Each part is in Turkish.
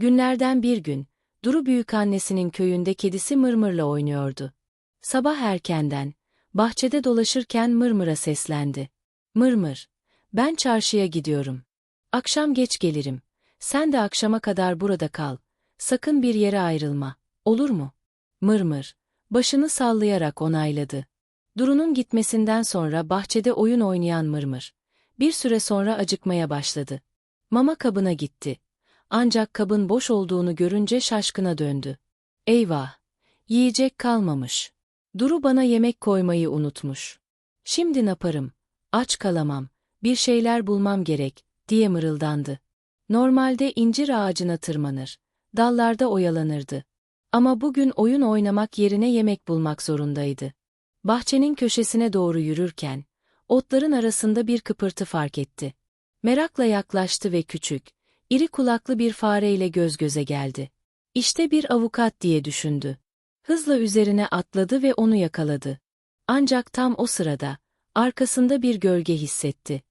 Günlerden bir gün, Duru büyükannesinin köyünde kedisi Mırmır'la oynuyordu. Sabah erkenden, bahçede dolaşırken Mırmır'a seslendi. Mırmır, ben çarşıya gidiyorum. Akşam geç gelirim. Sen de akşama kadar burada kal. Sakın bir yere ayrılma. Olur mu? Mırmır, başını sallayarak onayladı. Duru'nun gitmesinden sonra bahçede oyun oynayan Mırmır. Bir süre sonra acıkmaya başladı. Mama kabına gitti. Ancak kabın boş olduğunu görünce şaşkına döndü. Eyvah! Yiyecek kalmamış. Duru bana yemek koymayı unutmuş. Şimdi ne yaparım? Aç kalamam. Bir şeyler bulmam gerek, diye mırıldandı. Normalde incir ağacına tırmanır. Dallarda oyalanırdı. Ama bugün oyun oynamak yerine yemek bulmak zorundaydı. Bahçenin köşesine doğru yürürken, otların arasında bir kıpırtı fark etti. Merakla yaklaştı ve küçük, iri kulaklı bir fareyle göz göze geldi. İşte bir avukat diye düşündü. Hızla üzerine atladı ve onu yakaladı. Ancak tam o sırada, arkasında bir gölge hissetti.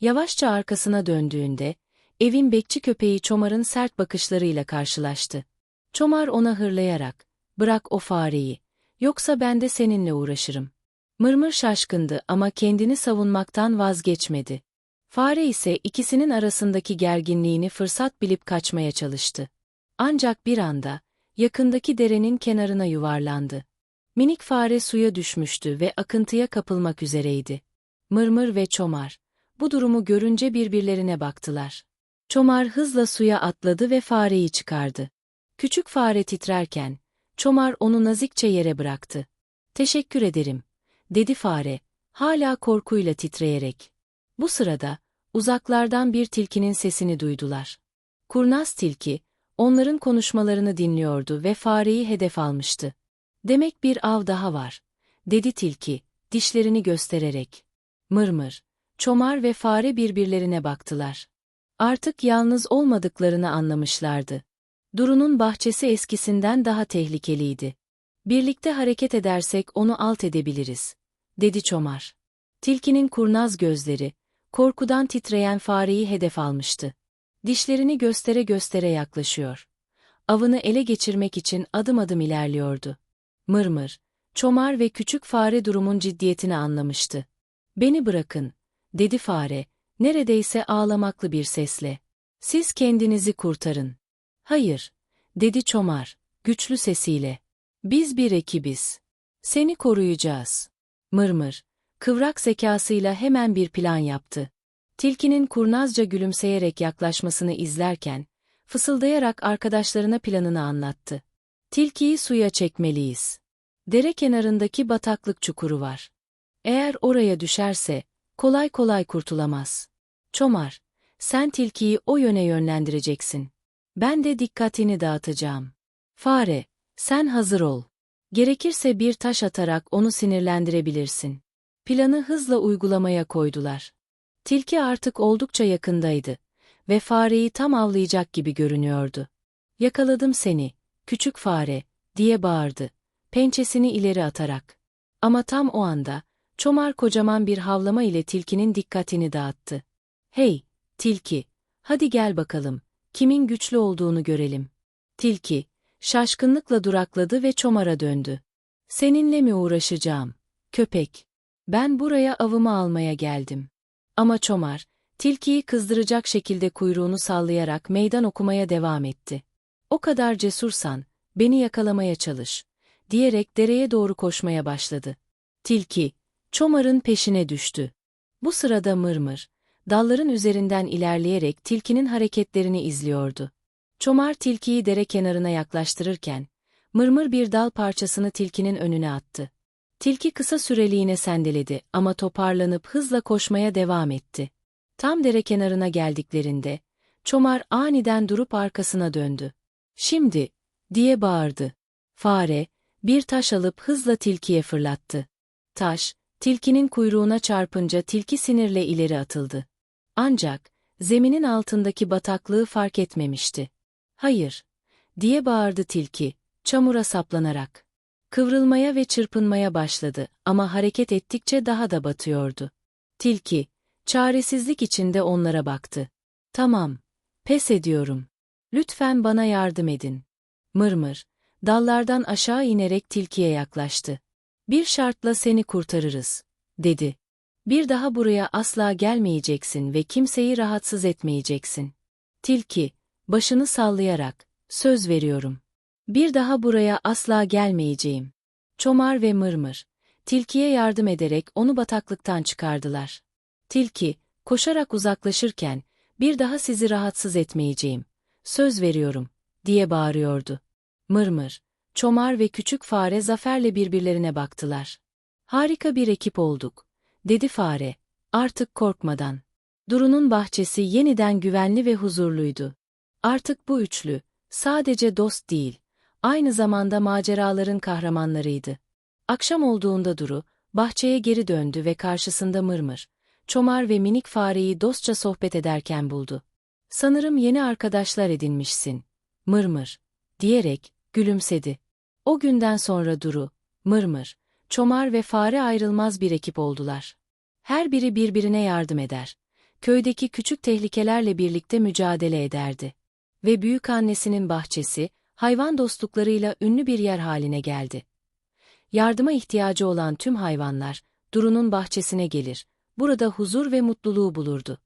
Yavaşça arkasına döndüğünde, evin bekçi köpeği Çomar'ın sert bakışlarıyla karşılaştı. Çomar ona hırlayarak, bırak o fareyi, yoksa ben de seninle uğraşırım. Mırmır şaşkındı ama kendini savunmaktan vazgeçmedi. Fare ise ikisinin arasındaki gerginliğini fırsat bilip kaçmaya çalıştı. Ancak bir anda, yakındaki derenin kenarına yuvarlandı. Minik fare suya düşmüştü ve akıntıya kapılmak üzereydi. Mırmır ve Çomar, bu durumu görünce birbirlerine baktılar. Çomar hızla suya atladı ve fareyi çıkardı. Küçük fare titrerken, Çomar onu nazikçe yere bıraktı. Teşekkür ederim, dedi fare, hala korkuyla titreyerek. Bu sırada, uzaklardan bir tilkinin sesini duydular. Kurnaz tilki, onların konuşmalarını dinliyordu ve fareyi hedef almıştı. Demek bir av daha var, dedi tilki, dişlerini göstererek. Mırmır, çomar ve fare birbirlerine baktılar. Artık yalnız olmadıklarını anlamışlardı. Duru'nun bahçesi eskisinden daha tehlikeliydi. Birlikte hareket edersek onu alt edebiliriz, dedi Çomar. Tilkinin kurnaz gözleri, korkudan titreyen fareyi hedef almıştı. Dişlerini göstere göstere yaklaşıyor. Avını ele geçirmek için adım adım ilerliyordu. Mırmır, Çomar ve küçük fare durumun ciddiyetini anlamıştı. Beni bırakın, dedi fare, neredeyse ağlamaklı bir sesle. Siz kendinizi kurtarın. Hayır, dedi Çomar, güçlü sesiyle. Biz bir ekibiz. Seni koruyacağız. Mırmır, kıvrak zekasıyla hemen bir plan yaptı. Tilkinin kurnazca gülümseyerek yaklaşmasını izlerken, fısıldayarak arkadaşlarına planını anlattı. Tilkiyi suya çekmeliyiz. Dere kenarındaki bataklık çukuru var. Eğer oraya düşerse, kolay kolay kurtulamaz. Çomar, sen tilkiyi o yöne yönlendireceksin. Ben de dikkatini dağıtacağım. Fare, sen hazır ol. Gerekirse bir taş atarak onu sinirlendirebilirsin. Planı hızla uygulamaya koydular. Tilki artık oldukça yakındaydı ve fareyi tam avlayacak gibi görünüyordu. Yakaladım seni, küçük fare, diye bağırdı, pençesini ileri atarak. Ama tam o anda, Çomar kocaman bir havlama ile tilkinin dikkatini dağıttı. Hey, tilki, hadi gel bakalım, kimin güçlü olduğunu görelim. Tilki, şaşkınlıkla durakladı ve Çomar'a döndü. Seninle mi uğraşacağım, köpek? Ben buraya avımı almaya geldim. Ama Çomar, tilkiyi kızdıracak şekilde kuyruğunu sallayarak meydan okumaya devam etti. O kadar cesursan, beni yakalamaya çalış, diyerek dereye doğru koşmaya başladı. Tilki, Çomar'ın peşine düştü. Bu sırada Mırmır, dalların üzerinden ilerleyerek tilkinin hareketlerini izliyordu. Çomar tilkiyi dere kenarına yaklaştırırken, Mırmır bir dal parçasını tilkinin önüne attı. Tilki kısa süreliğine sendeledi ama toparlanıp hızla koşmaya devam etti. Tam dere kenarına geldiklerinde, Çomar aniden durup arkasına döndü. Şimdi, diye bağırdı. Fare, bir taş alıp hızla tilkiye fırlattı. Taş, tilkinin kuyruğuna çarpınca tilki sinirle ileri atıldı. Ancak, zeminin altındaki bataklığı fark etmemişti. Hayır, diye bağırdı tilki, çamura saplanarak. Kıvrılmaya ve çırpınmaya başladı ama hareket ettikçe daha da batıyordu. Tilki, çaresizlik içinde onlara baktı. Tamam, pes ediyorum. Lütfen bana yardım edin. Mırmır, dallardan aşağı inerek tilkiye yaklaştı. Bir şartla seni kurtarırız, dedi. Bir daha buraya asla gelmeyeceksin ve kimseyi rahatsız etmeyeceksin. Tilki, başını sallayarak, söz veriyorum. Bir daha buraya asla gelmeyeceğim. Çomar ve Mırmır, tilkiye yardım ederek onu bataklıktan çıkardılar. Tilki, koşarak uzaklaşırken, bir daha sizi rahatsız etmeyeceğim. Söz veriyorum, diye bağırıyordu. Mırmır, Çomar ve küçük fare zaferle birbirlerine baktılar. Harika bir ekip olduk, dedi fare, artık korkmadan. Duru'nun bahçesi yeniden güvenli ve huzurluydu. Artık bu üçlü, sadece dost değil, aynı zamanda maceraların kahramanlarıydı. Akşam olduğunda Duru, bahçeye geri döndü ve karşısında Mırmır, Çomar ve minik fareyi dostça sohbet ederken buldu. Sanırım yeni arkadaşlar edinmişsin. Mırmır, diyerek, gülümsedi. O günden sonra Duru, Mırmır, Çomar ve fare ayrılmaz bir ekip oldular. Her biri birbirine yardım eder. Köydeki küçük tehlikelerle birlikte mücadele ederdi. Ve büyük annesinin bahçesi, hayvan dostluklarıyla ünlü bir yer haline geldi. Yardıma ihtiyacı olan tüm hayvanlar, Duru'nun bahçesine gelir, burada huzur ve mutluluğu bulurdu.